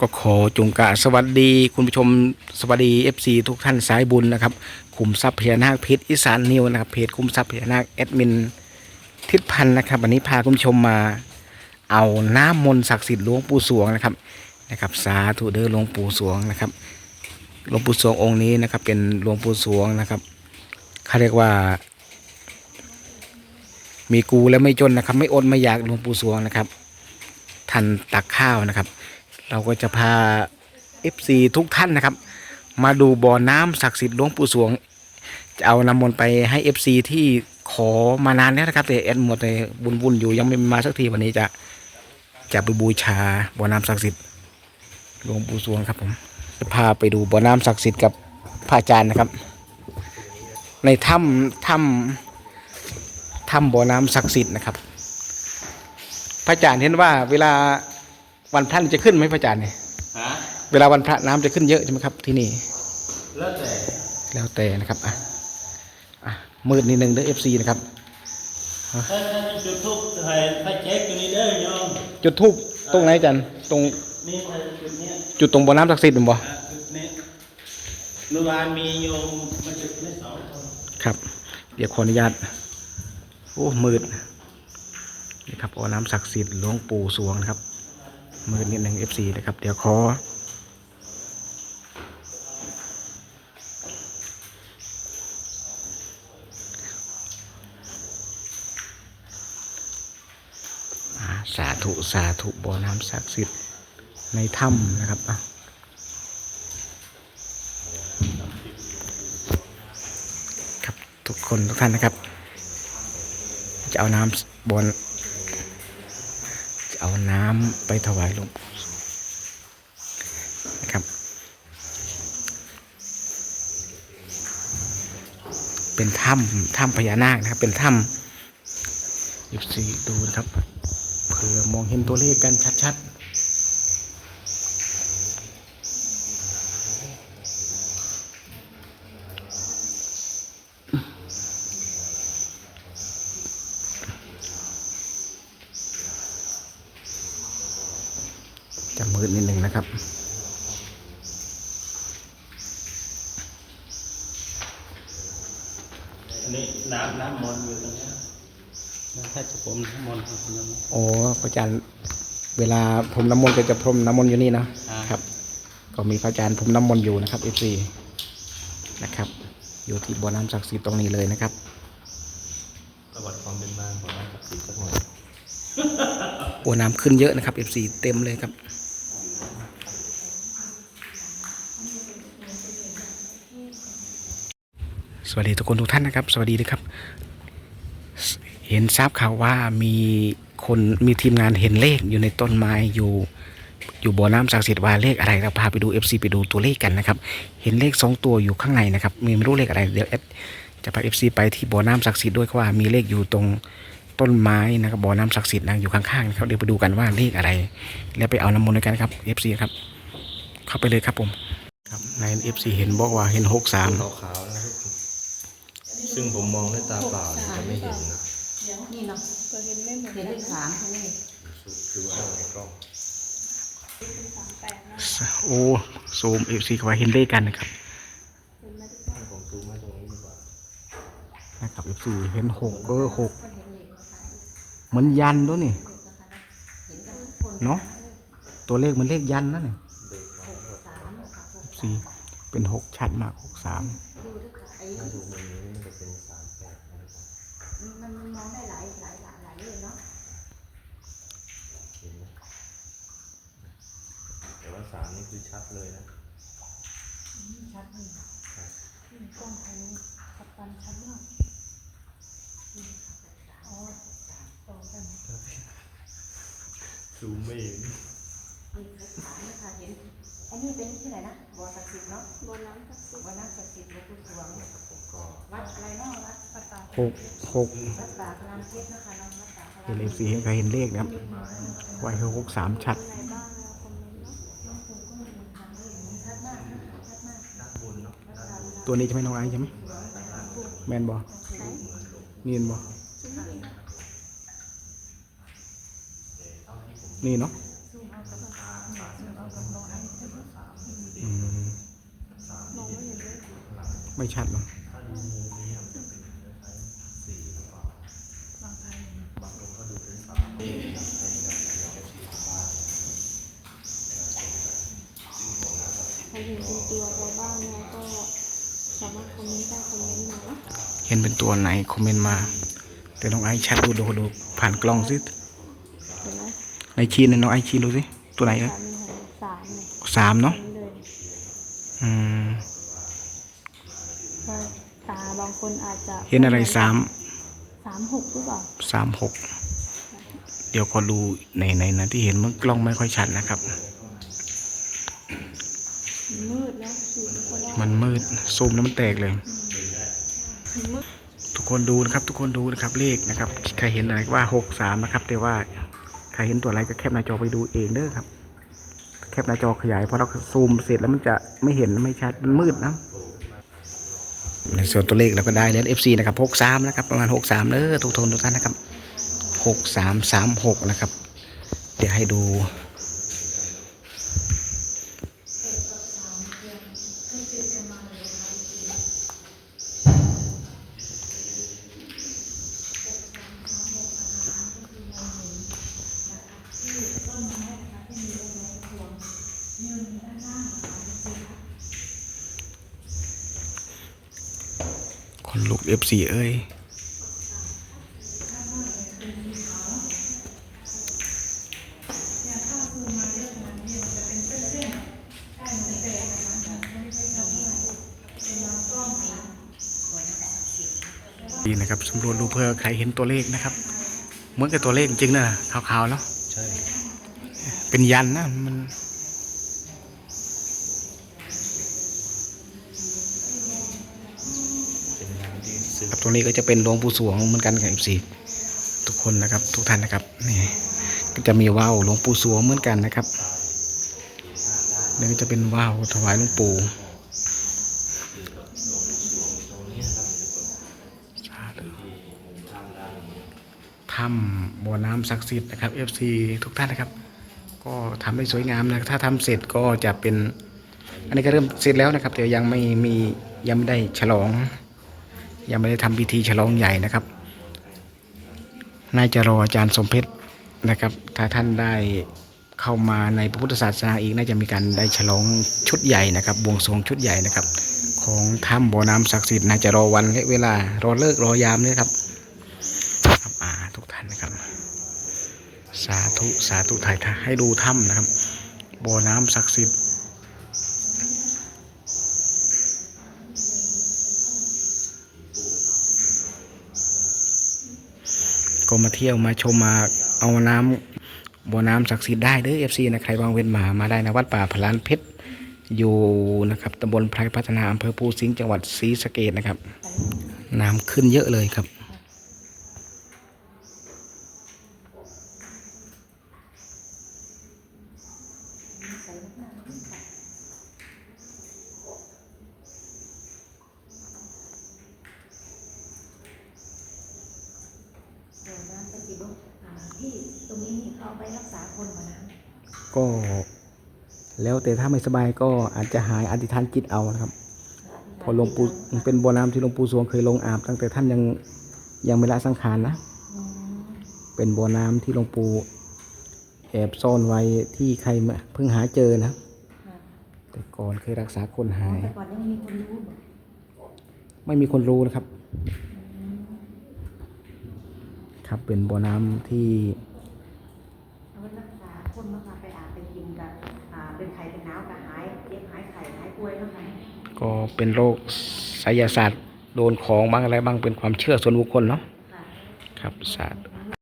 ก็ขอจงกราสวัสดีคุณผู้ชมสวัสดี FC ทุกท่านสายบุญนะครับขุมทรัพย์พญานาคเพชรอีสานนิวนะครับเพจขุมทรัพย์พญานาคแอดมินทิศพันธ์นะครับวันนี้พาคุณผู้ชมมาเอาน้ำมนต์ศักดิ์สิทธิ์หลวงปู่สวงนะครับนะครับ สาธุเด้อหลวงปู่สวงนะครับหลวงปู่สวงองค์นี้นะครับ เป็นหลวงปู่สวงนะครับเขาเรียกว่า มีกูแล้วไม่จนนะครับ ไม่อดไม่อยากหลวงปู่สวงนะครับทันตักข้าวนะครับ เราก็จะพา FC ทุกท่านนะครับ มาดูบ่อน้ำศักดิ์สิทธิ์หลวงปู่สวง จะเอาน้ำมนต์ไปให้ FC ที่ขอมานานแล้วนะครับ แต่แอดหมดเลยบุญบุญๆอยู่ยังไม่มาสักทีวันนี้จะจะไปบูชาบ่อน้ำศักดิ์สิทธิ์หลวงปู่สวงครับผมจะพาไปดูบ่อน้ำศักดิ์สิทธิ์กับพระอาจารย์นะครับ ในถ้ำถ้ำถ้ำบ่อน้ำศักดิ์สิทธิ์นะครับ พระอาจารย์เห็นว่าเวลา วันพระนี่จะขึ้นไหมพระอาจารย์เนี่ยฮะเวลาวันพระน้ำจะขึ้นเยอะใช่ไหมครับ ที่นี่ แล้วแต่ แล้วแต่นะครับอะอะมืดนิดนึงเด้อเอฟซีนะครับถ้าถ้าจุดทุกให้ให้เช็คตัวนี้เด้อโยมจุดทูบตรงไหนอาจันตรงนี่ถ้าจุดเนี้ยจุดตรงบ่อน้ำศักดิ์สิทธิ์หรือบ่อะจุดนี้เมื่อวานมีโยมมาจุดนี้สองคนครับ เดี๋ยวขออนุญาตโอ้มืดนี่ครับบ่อน้ำศักดิ์สิทธิ์หลวงปู่สวงนะครับ มืดนิดนึงเอฟซีนะครับ เดี๋ยวขอ สาธุ สาธุบ่อน้ำศักดิ์สิทธิ์ในถ้ำนะครับอะครับทุกคนทุกท่านนะครับ จะเอาน้ำบน จะเอาน้ำไปถวายหลวงปู่นะครับ เป็นถ้ำถ้ำพญานาคนะครับ เป็นถ้ำยิบสีดูนะครับเผื่อมองเห็นตัวเลขกันชัดๆ มืดนิดนึงนะครับ อันนี้น้ำน้ำมนต์อยู่ตรงเนี้ยถ้าจะผมน้ำมนต์ให้ผมน้ำมนต์ โอ้พระอาจารย์เวลาพรมน้ำมนต์ก็จะพรมน้ำมนต์อยู่นี่เนอะอ่า ครับ ก็มีพระอาจารย์พรมน้ำมนต์อยู่นะครับเอฟซีนะครับ อยู่ที่บ่อน้ำศักดิ์สิทธิ์ตรงนี้เลยนะครับ ประวัติความเป็นมาของน้ำศักดิ์สิทธิ์สักหน่อยบ่อน้ำขึ้นเยอะนะครับเอฟซีเต็มเลยครับ วัสดีทุกคนทุกท่านนะครับ สวัสดีด้วยครับ เห็นทราบข่าวว่ามีคนมีทีมงานเห็นเลขอยู่ในต้นไม้อยู่ อยู่บ่อน้ำศักดิ์สิทธิ์ว่าเลขอะไรเราพาไปดู FC ไปดูตัวเลขกันนะครับ เห็นเลขสองตัวอยู่ข้างในนะครับมีไม่รู้เลขอะไรเดี๋ยวแอดจะพา FC ไปที่บ่อน้ำศักดิ์สิทธิ์ด้วยเพราะว่ามีเลขอยู่ตรงต้นไม้นะครับบ่อน้ำศักดิ์สิทธิ์นะอยู่ข้างๆนะครับเดี๋ยวไปดูกันว่าเลขอะไร แล้วไปเอาน้ำมนต์ด้วยกันครับ FC ครับ เข้าไปเลยครับผมครับใน FC เห็นบอกว่าเห็นหกสามขาว ซึ่งผมมองด้วยตาเปล่าเนี่ยจะไม่เห็นนะนี่เนาะเห็นเลขสามใช่ไหมคือว่าในกล้องโอ้ซูม FC เขาว่าเห็นเลขกันนะครับผมซูมมาตรงนี้ดีกว่านะครับ FC เห็นหกเออหกเหมือนยันด้วยนี่เนาะตัวเลขมันเลขยันนั่นนี่สี่เป็นหกชัดมากหกสาม นมองได้หลายหลายหลายหลายเลยเนาะเห็นไหมแต่ว่าสามนี่คือชัดเลยนะ ชัดเลยกล้องของกัปตันชัดมากอ๋อต่อกันซูมไม่เห็น นี่เลขสามนะคะเห็น อันนี้เป็นที่ไหนนะบ่อศักดิ์สิทธิ์เนาะบ่อน้ำศักดิ์สิทธิ์บ่อน้ำศักดิ์สิทธิ์หลวงปู่สวงนะครับผมก็วัดอะไรเนาะวัดปัตตาหกหกวัดป่าพระรามเพชรนะคะเนาะวัดป่าพระเห็รานมเลขสี่เห็นใครเห็นเลขนะครับไว้คือหกสามชัดอะไรบ้างแล้วคอมเมนต์เนาะน้องผมก็ไม่รู้ทางเลยชัดมากนะคะชัดมากด้านบนเนาะด้านบนตัวนี้จะไม่น้องไอซ์ใช่ไหมแมนบอนี่เห็นบอนี่เนาะ ซูมเอากับซูมเอากับ ไม่ชัดหรอกถ้าดูมุมนี้มันจะเป็นคล้ายๆสี่หรือเปล่าบางคนก็ดูเป็นสามนี่นะครับในในในสีฟ้าใครเห็นเป็นตัวอะไรบ้างเนี่ยก็สามารถคอมเมนต์ได้คอมเมนต์มาเนาะเห็นเป็นตัวไหนคอมเมนต์มาแต่น้องไอซ์ชัดดูดูดูผ่านกล้องสิเห็นไหมในชีนน้องไอซ์ชีนดูสิตัวไหนเอ่ยสามมีหันสามเนี่ยสามเนาะนี่เลยอืมถ้า ตาบางคนอาจจะเห็นอะไรสามสามหกหรือเปล่าสามหกเดี๋ยวขอดูในในนะที่เห็นมันกล้องไม่ค่อยชัดนะครับ มืดนะสีไม่ค่อยได้มันมืดซูมแล้วมันแตกเลยมืดทุกคนดูนะครับ ทุกคนดูนะครับเลขนะครับใครเห็นอะไรว่าหกสามนะครับ แต่ว่าใครเห็นตัวอะไรก็แคปหน้าจอไปดูเองเด้อครับแคปหน้าจอขยายพอเราซูมเสร็จแล้วมันจะไม่เห็นไม่ชัดมันมืดนะ ในส่วนตัวเลขเราก็ได้แล้ว FC นะครับหกสามนะครับ ประมาณหกสามเด้อทุกทนทุกท่านนะครับหกสามสามหกนะครับ เดี๋ยวให้ดู คนลุก FC เอ้ยดีนะครับสำรวจดูเพื่อใครเห็นตัวเลขนะครับ เหมือนกับตัวเลขจริงๆนะขาวๆเนาะใช่ เป็นยันนะมันเป็นงานที่ซื้อ ครับตรงนี้ก็จะเป็นหลวงปู่สวงเหมือนกันกับสีทุกคนนะครับ ทุกท่านนะครับนี่ก็จะมีว่าวหลวงปู่สวงเหมือนกันนะครับนี่ก็จะเป็นว่าวถวายหลวงปู่สาธุถ้ำบ่อน้ำศักดิ์สิทธิ์นะครับ FC ทุกท่านนะครับ ก็ทำได้สวยงามนะถ้าทำเสร็จก็จะเป็น อันนี้ก็เริ่มเสร็จแล้วนะครับแต่ยังไม่มียังไม่ได้ฉลอง ยังไม่ได้ทำพิธีฉลองใหญ่นะครับ น่าจะรออาจารย์สมเพชรนะครับ ถ้าท่านได้เข้ามาในพระพุทธศาสนาอีกน่าจะมีการได้ฉลองชุดใหญ่นะครับบวงสรวงชุดใหญ่นะครับ ของถ้ำบ่อน้ำศักดิ์สิทธิ์น่าจะรอวันและเวลารอเลิกรอยามนี่ครับครับอาทุกท่านนะครับ สาธุสาธุถ่ายให้ดูถ้ำนะครับบ่อน้ำศักดิ์สิทธิ์ ก็มาเที่ยวมาชมมาเอาน้ำบ่อน้ำศักดิ์สิทธิ์ได้เด้อเอฟซีนะใครวางเว้นมามาได้นะวัดป่าพลานเพชรอยู่นะครับตำบลไพรพัฒนาอำเภอภูสิงห์จังหวัดศรีสะเกดนะครับ น้ำขึ้นเยอะเลยครับ เดี๋ยวน้ำจะสิบอ่าที่ตรงนี้นี่ เขาเอาไปรักษาคนมานะก็ แล้วแต่ถ้าไม่สบายก็อาจจะหายอธิษฐานจิตเอานะครับ พอหลวงปู่เป็นบ่อน้ำที่หลวงปู่สวงเคยลงอาบตั้งแต่ท่านยังยังไม่ละสังขารนะ อืมเป็นบ่อน้ำที่หลวงปู่แอบซ่อนไว้ที่ใครมาเพิ่งหาเจอนะ ค่ะแต่ก่อนเคยรักษาคนหาย แต่ก่อนยังไม่มีคนรู้บอกไม่มีคนรู้นะครับ ครับเป็นบ่อน้ำที่ เป็นโรคไสยศาสตร์โดนของบ้างอะไรบ้างเป็นความเชื่อส่วนบุคคลเนาะครับศาสตร์